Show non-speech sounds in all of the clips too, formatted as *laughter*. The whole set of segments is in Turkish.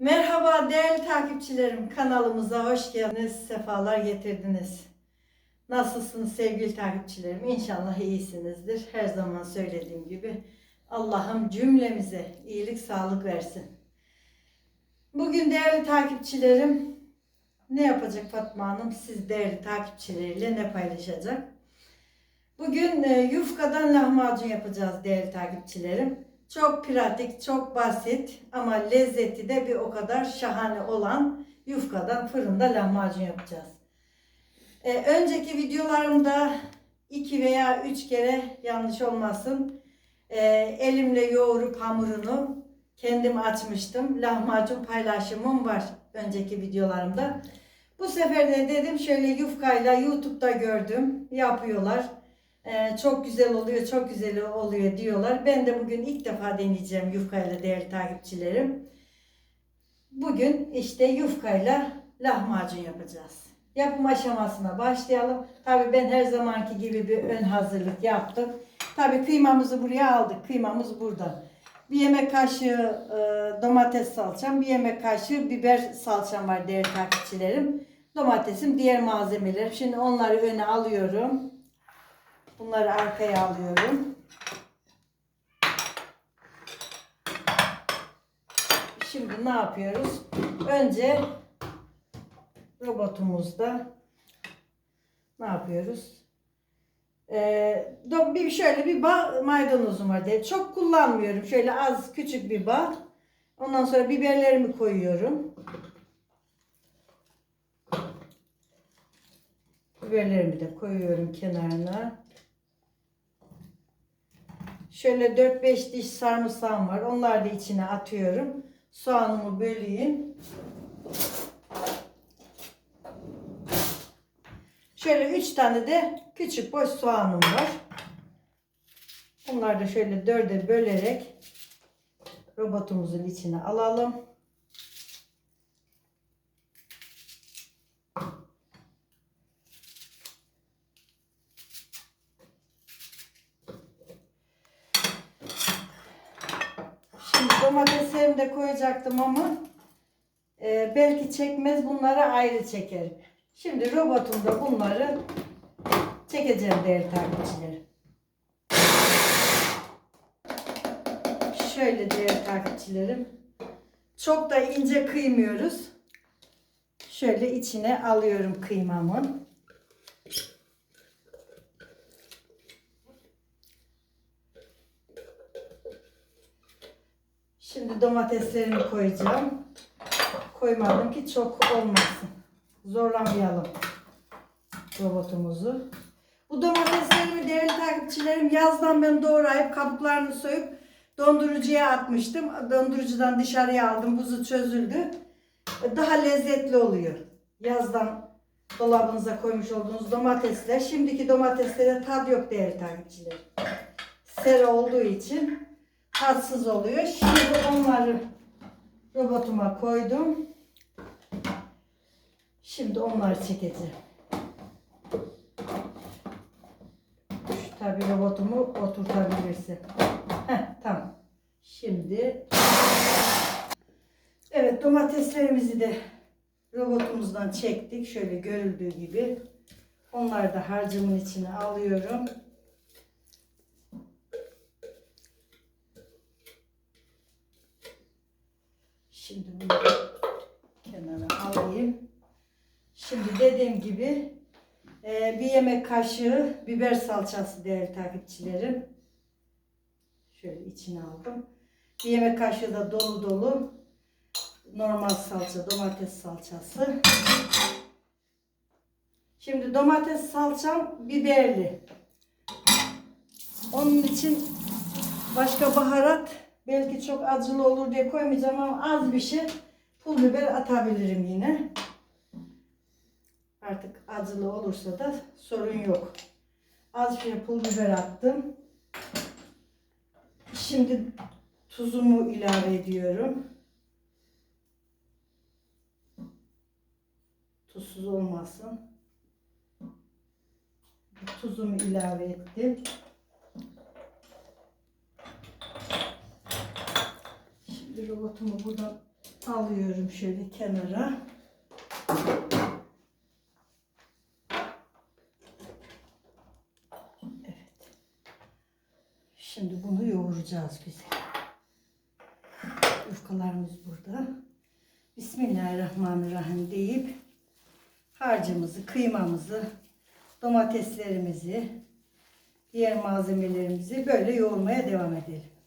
Merhaba değerli takipçilerim. Kanalımıza hoş geldiniz. Sefalar getirdiniz. Nasılsınız sevgili takipçilerim? İnşallah iyisinizdir. Her zaman söylediğim gibi Allah'ım cümlemize iyilik, sağlık versin. Bugün değerli takipçilerim ne yapacak Fatma Hanım? Siz değerli takipçileriyle ne paylaşacak? Bugün e, yufkadan lahmacun yapacağız değerli takipçilerim. Çok pratik, çok basit ama lezzeti de bir o kadar şahane olan yufkadan fırında lahmacun yapacağız. Ee, önceki videolarımda iki veya üç kere yanlış olmasın e, elimle yoğurup hamurunu kendim açmıştım. Lahmacun paylaşımım var önceki videolarımda. Bu sefer de dedim şöyle yufkayla YouTube'da gördüm yapıyorlar. Ee, çok güzel oluyor, çok güzel oluyor diyorlar. Ben de bugün ilk defa deneyeceğim yufkayla değerli takipçilerim. Bugün işte yufkayla lahmacun yapacağız. Yapım aşamasına başlayalım. Tabii ben her zamanki gibi bir ön hazırlık yaptım. Tabii kıymamızı buraya aldık. Kıymamız burada. Bir yemek kaşığı e, domates salçam, bir yemek kaşığı biber salçam var değerli takipçilerim. Domatesim, diğer malzemelerim. Şimdi onları öne alıyorum. Bunları arkaya alıyorum. Şimdi ne yapıyoruz? Önce robotumuzda ne yapıyoruz? Ee, bir şöyle bir bağ maydanozum var diye. Çok kullanmıyorum. Şöyle az küçük bir bağ. Ondan sonra biberlerimi koyuyorum. Biberlerimi de koyuyorum kenarına. Şöyle 4-5 diş sarımsağım var. Onları da içine atıyorum. Soğanımı böleyim. Şöyle 3 tane de küçük boş soğanım var. Bunları da şöyle dörde bölerek robotumuzun içine alalım. Şimdi de koyacaktım ama e, belki çekmez bunları ayrı çekerim. Şimdi robotumda bunları çekeceğim değerli takipçilerim. Şöyle değerli takipçilerim. Çok da ince kıymıyoruz. Şöyle içine alıyorum kıymamı. Şimdi domateslerimi koyacağım. Koymadım ki çok olmasın. Zorlamayalım robotumuzu. Bu domateslerimi değerli takipçilerim yazdan ben doğrayıp kabuklarını soyup dondurucuya atmıştım. Dondurucudan dışarıya aldım. Buzu çözüldü. Daha lezzetli oluyor. Yazdan dolabınıza koymuş olduğunuz domatesler. Şimdiki domateslere tad yok değerli takipçilerim. Sera olduğu için tatsız oluyor. Şimdi onları robotuma koydum. Şimdi onları çekeceğim. Şu tabi robotumu oturtabilirsin. Heh, tamam. Şimdi evet domateslerimizi de robotumuzdan çektik. Şöyle görüldüğü gibi. Onları da harcımın içine alıyorum. Şimdi bunu kenara alayım. Şimdi dediğim gibi e, bir yemek kaşığı biber salçası değerli takipçilerim. Şöyle içine aldım. Bir yemek kaşığı da dolu dolu normal salça, domates salçası. Şimdi domates salçam biberli. Onun için başka baharat belki çok acılı olur diye koymayacağım ama az bir şey pul biber atabilirim yine. Artık acılı olursa da sorun yok. Az bir pul biber attım. Şimdi tuzumu ilave ediyorum. Tuzsuz olmasın. Tuzumu ilave ettim. Şimdi robotumu buradan Alıyorum şöyle kenara. Evet. Şimdi bunu yoğuracağız güzel. Yufkalarımız burada. Bismillahirrahmanirrahim deyip harcımızı, kıymamızı, domateslerimizi, diğer malzemelerimizi böyle yoğurmaya devam edelim.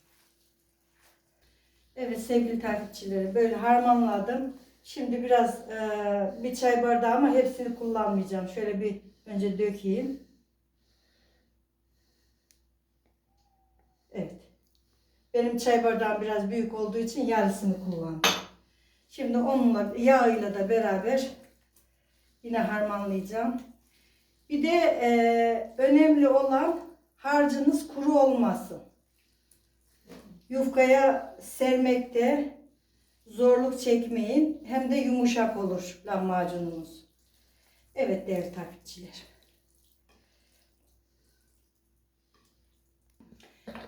Evet sevgili takipçilerim böyle harmanladım. Şimdi biraz e, bir çay bardağı ama hepsini kullanmayacağım. Şöyle bir önce dökeyim. Evet. Benim çay bardağım biraz büyük olduğu için yarısını kullandım. Şimdi onunla yağıyla da beraber yine harmanlayacağım. Bir de e, önemli olan harcınız kuru olmasın. Yufkaya sermekte zorluk çekmeyin. Hem de yumuşak olur lahmacunumuz. Evet değerli takipçiler.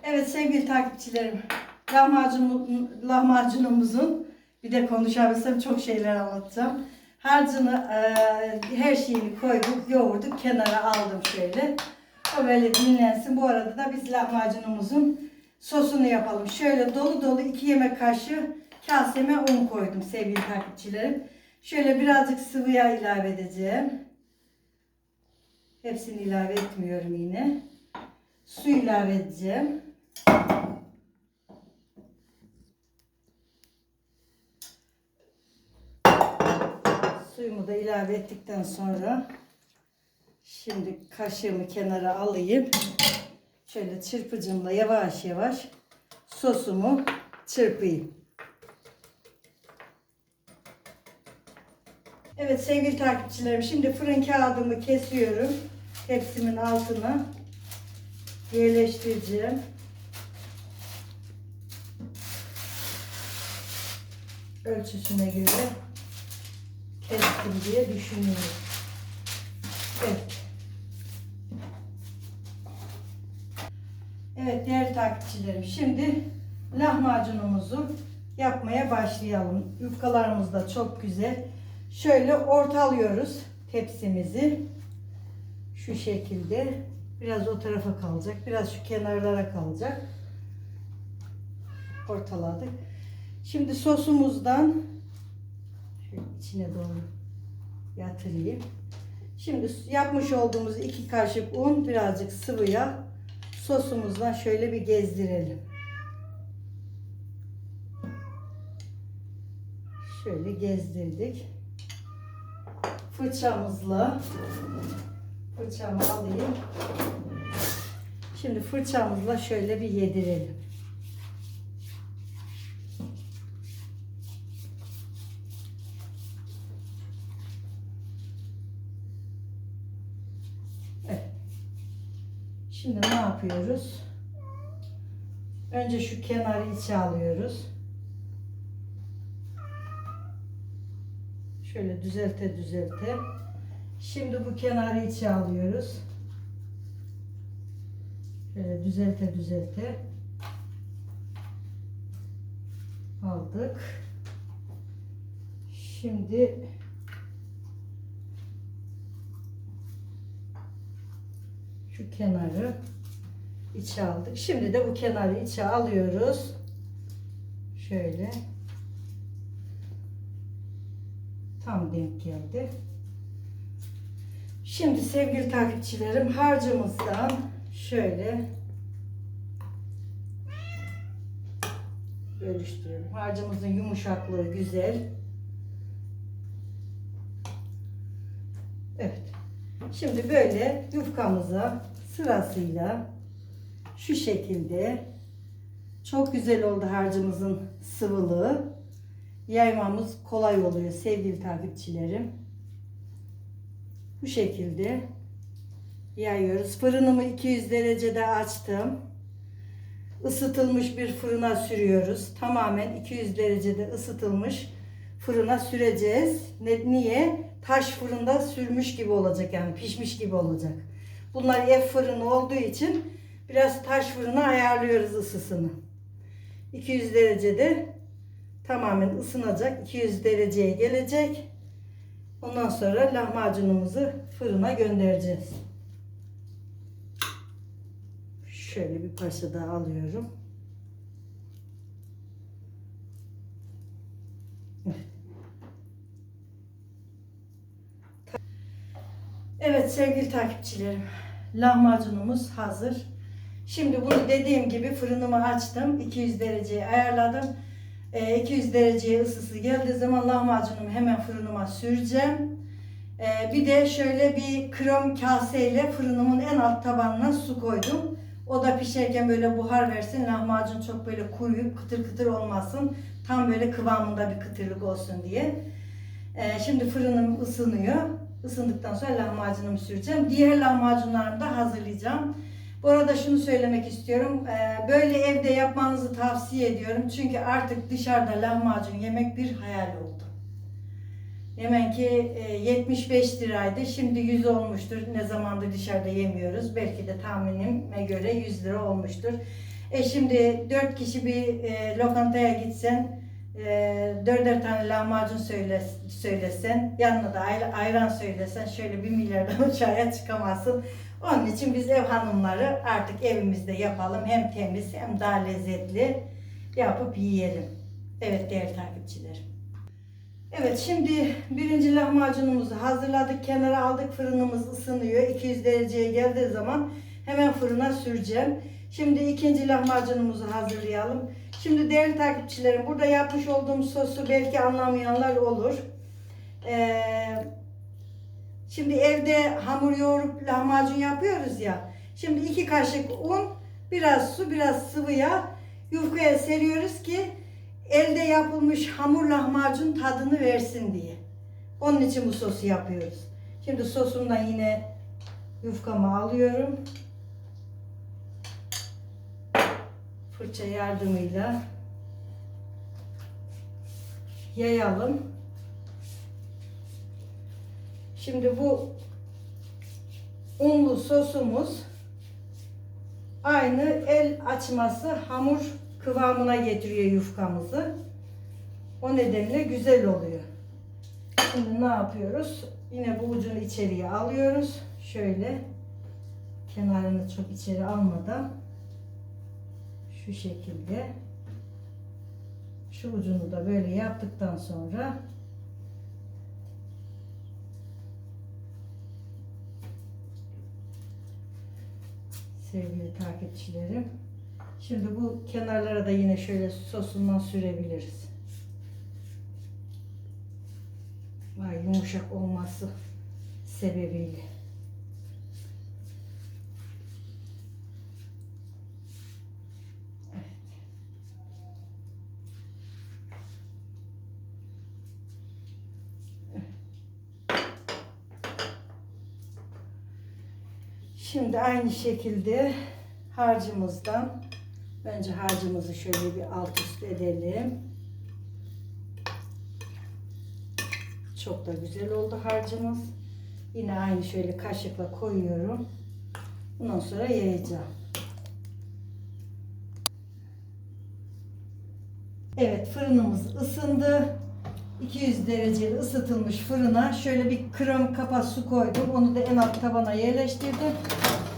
Evet sevgili takipçilerim. Lahmacun, lahmacunumuzun bir de konuşabilsem çok şeyler anlatacağım. Harcını e, her şeyini koyduk, yoğurduk, kenara aldım şöyle. O böyle dinlensin. Bu arada da biz lahmacunumuzun sosunu yapalım. Şöyle dolu dolu 2 yemek kaşığı kaseme un koydum sevgili takipçilerim. Şöyle birazcık sıvı yağ ilave edeceğim. Hepsini ilave etmiyorum yine. Su ilave edeceğim. Suyumu da ilave ettikten sonra şimdi kaşığımı kenara alayım. Şöyle çırpıcımla yavaş yavaş sosumu çırpayım. Evet sevgili takipçilerim şimdi fırın kağıdımı kesiyorum. Tepsimin altına yerleştireceğim. Ölçüsüne göre kestim diye düşünüyorum. Evet. Evet takipçilerim şimdi lahmacunumuzu yapmaya başlayalım. Yufkalarımız da çok güzel. Şöyle ortalıyoruz tepsimizi. Şu şekilde. Biraz o tarafa kalacak. Biraz şu kenarlara kalacak. Ortaladık. Şimdi sosumuzdan içine doğru yatırayım. Şimdi yapmış olduğumuz iki kaşık un, birazcık sıvı yağ sosumuzdan şöyle bir gezdirelim. Şöyle gezdirdik. Fırçamızla fırçamı alayım. Şimdi fırçamızla şöyle bir yedirelim. Evet. Şimdi ne yapıyoruz? Önce şu kenarı içe alıyoruz. Şöyle düzelte düzelte. Şimdi bu kenarı içe alıyoruz. Şöyle düzelte düzelte. Aldık. Şimdi şu kenarı içe aldık. Şimdi de bu kenarı içe alıyoruz. Şöyle. Tam denk geldi. Şimdi sevgili takipçilerim harcımızdan şöyle bölüştürüyorum. Harcımızın yumuşaklığı güzel. Evet. Şimdi böyle yufkamıza sırasıyla şu şekilde çok güzel oldu harcımızın sıvılığı. Yaymamız kolay oluyor sevgili takipçilerim. Bu şekilde yayıyoruz. Fırınımı 200 derecede açtım. Isıtılmış bir fırına sürüyoruz. Tamamen 200 derecede ısıtılmış fırına süreceğiz. Ne, niye? Taş fırında sürmüş gibi olacak yani pişmiş gibi olacak. Bunlar ev fırını olduğu için biraz taş fırına ayarlıyoruz ısısını. 200 derecede tamamen ısınacak. 200 dereceye gelecek. Ondan sonra lahmacunumuzu fırına göndereceğiz. Şöyle bir parça daha alıyorum. Evet sevgili takipçilerim. Lahmacunumuz hazır. Şimdi bunu dediğim gibi fırınımı açtım. 200 dereceye ayarladım. Ee, 200 dereceye ısısı geldiği zaman lahmacunumu hemen fırınıma süreceğim. Ee, bir de şöyle bir krom kaseyle fırınımın en alt tabanına su koydum. O da pişerken böyle buhar versin. Lahmacun çok böyle kuruyup kıtır kıtır olmasın. Tam böyle kıvamında bir kıtırlık olsun diye. Ee, şimdi fırınım ısınıyor. Isındıktan sonra lahmacunumu süreceğim. Diğer lahmacunlarımı da hazırlayacağım. Bu arada şunu söylemek istiyorum. Ee, Böyle evde yapmanızı tavsiye ediyorum. Çünkü artık dışarıda lahmacun yemek bir hayal oldu. Hemen ki e, 75 liraydı. Şimdi 100 olmuştur. Ne zamandır dışarıda yemiyoruz. Belki de tahminime göre 100 lira olmuştur. E şimdi 4 kişi bir e, lokantaya gitsen e, dörder tane lahmacun söyle, söylesen yanına da ay- ayran söylesen şöyle bir milyardan aşağıya *laughs* çıkamazsın. Onun için biz ev hanımları artık evimizde yapalım. Hem temiz hem daha lezzetli yapıp yiyelim. Evet değerli takipçilerim. Evet şimdi birinci lahmacunumuzu hazırladık. Kenara aldık. Fırınımız ısınıyor. 200 dereceye geldiği zaman hemen fırına süreceğim. Şimdi ikinci lahmacunumuzu hazırlayalım. Şimdi değerli takipçilerim burada yapmış olduğum sosu belki anlamayanlar olur. Ee, şimdi evde hamur yoğurup lahmacun yapıyoruz ya. Şimdi iki kaşık un, biraz su, biraz sıvı yağ yufkaya seriyoruz ki elde yapılmış hamur lahmacun tadını versin diye. Onun için bu sosu yapıyoruz. Şimdi sosumdan yine yufkamı alıyorum. Fırça yardımıyla yayalım. Şimdi bu unlu sosumuz aynı el açması hamur kıvamına getiriyor yufkamızı. O nedenle güzel oluyor. Şimdi ne yapıyoruz? Yine bu ucunu içeriye alıyoruz. Şöyle kenarını çok içeri almadan şu şekilde şu ucunu da böyle yaptıktan sonra sevgili takipçilerim Şimdi bu kenarlara da yine şöyle sosundan sürebiliriz. Vay yumuşak olması sebebiyle. Evet. Şimdi aynı şekilde harcımızdan önce harcımızı şöyle bir alt üst edelim. Çok da güzel oldu harcımız. Yine aynı şöyle kaşıkla koyuyorum. Bundan sonra yayacağım. Evet fırınımız ısındı. 200 dereceli ısıtılmış fırına şöyle bir krem kapa su koydum. Onu da en alt tabana yerleştirdim.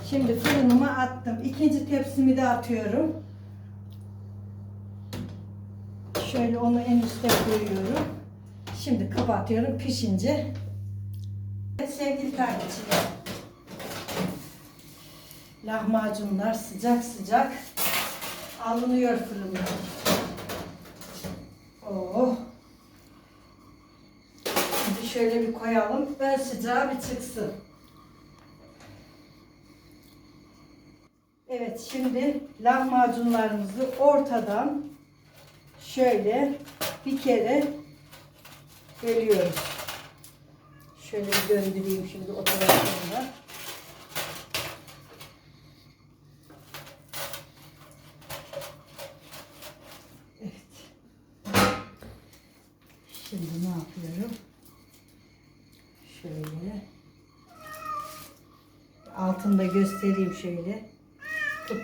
Şimdi fırınıma attım. İkinci tepsimi de atıyorum. Şöyle onu en üstte koyuyorum. Şimdi kapatıyorum pişince. Sevgili takipçiler. Lahmacunlar sıcak sıcak alınıyor fırından. Oh. Şimdi şöyle bir koyalım. Ön sıcağı bir çıksın. Evet şimdi lahmacunlarımızı ortadan şöyle bir kere bölüyoruz. Şöyle bir döndüreyim şimdi o tarafında. Evet. Şimdi ne yapıyorum? Şöyle. Altında göstereyim şöyle.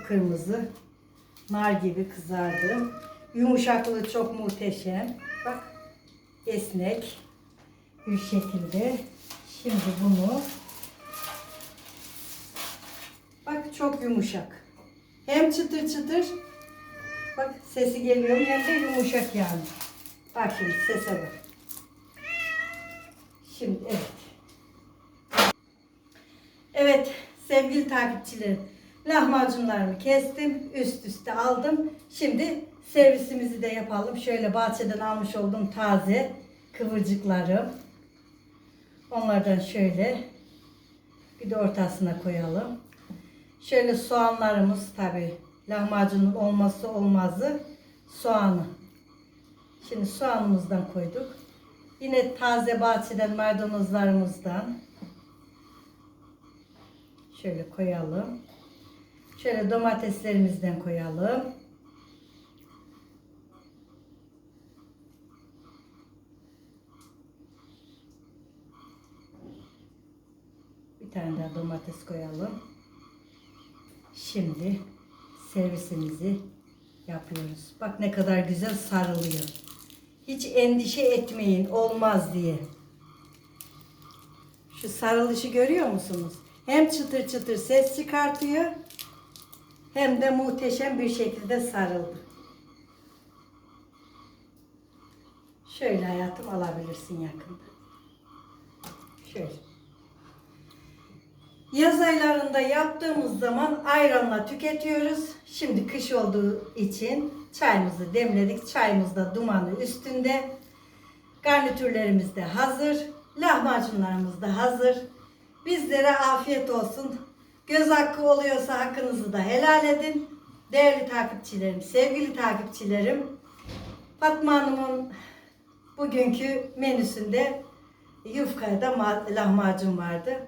Kıpkırmızı nar gibi kızardı. Yumuşaklığı çok muhteşem. Bak esnek bir şekilde. Şimdi bunu bak çok yumuşak. Hem çıtır çıtır bak sesi geliyor hem de yumuşak yani. Bak şimdi sese bak. Şimdi evet. Evet sevgili takipçilerim. Lahmacunlarımı kestim. Üst üste aldım. Şimdi servisimizi de yapalım. Şöyle bahçeden almış olduğum taze kıvırcıklarım. Onlardan şöyle bir de ortasına koyalım. Şöyle soğanlarımız tabi lahmacunun olmazsa olmazı soğanı. Şimdi soğanımızdan koyduk. Yine taze bahçeden maydanozlarımızdan şöyle koyalım. Şöyle domateslerimizden koyalım. Bir tane daha domates koyalım. Şimdi servisimizi yapıyoruz. Bak ne kadar güzel sarılıyor. Hiç endişe etmeyin olmaz diye. Şu sarılışı görüyor musunuz? Hem çıtır çıtır ses çıkartıyor hem de muhteşem bir şekilde sarıldı. Şöyle hayatım alabilirsin yakında. Şöyle. Yaz aylarında yaptığımız zaman ayranla tüketiyoruz. Şimdi kış olduğu için çayımızı demledik. Çayımız da dumanı üstünde. Garnitürlerimiz de hazır. Lahmacunlarımız da hazır. Bizlere afiyet olsun. Göz hakkı oluyorsa hakkınızı da helal edin. Değerli takipçilerim, sevgili takipçilerim. Fatma Hanım'ın bugünkü menüsünde yufkaya da ma- lahmacun vardı.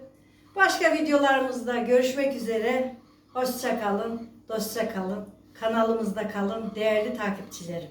Başka videolarımızda görüşmek üzere. Hoşça kalın, dostça kalın. Kanalımızda kalın değerli takipçilerim.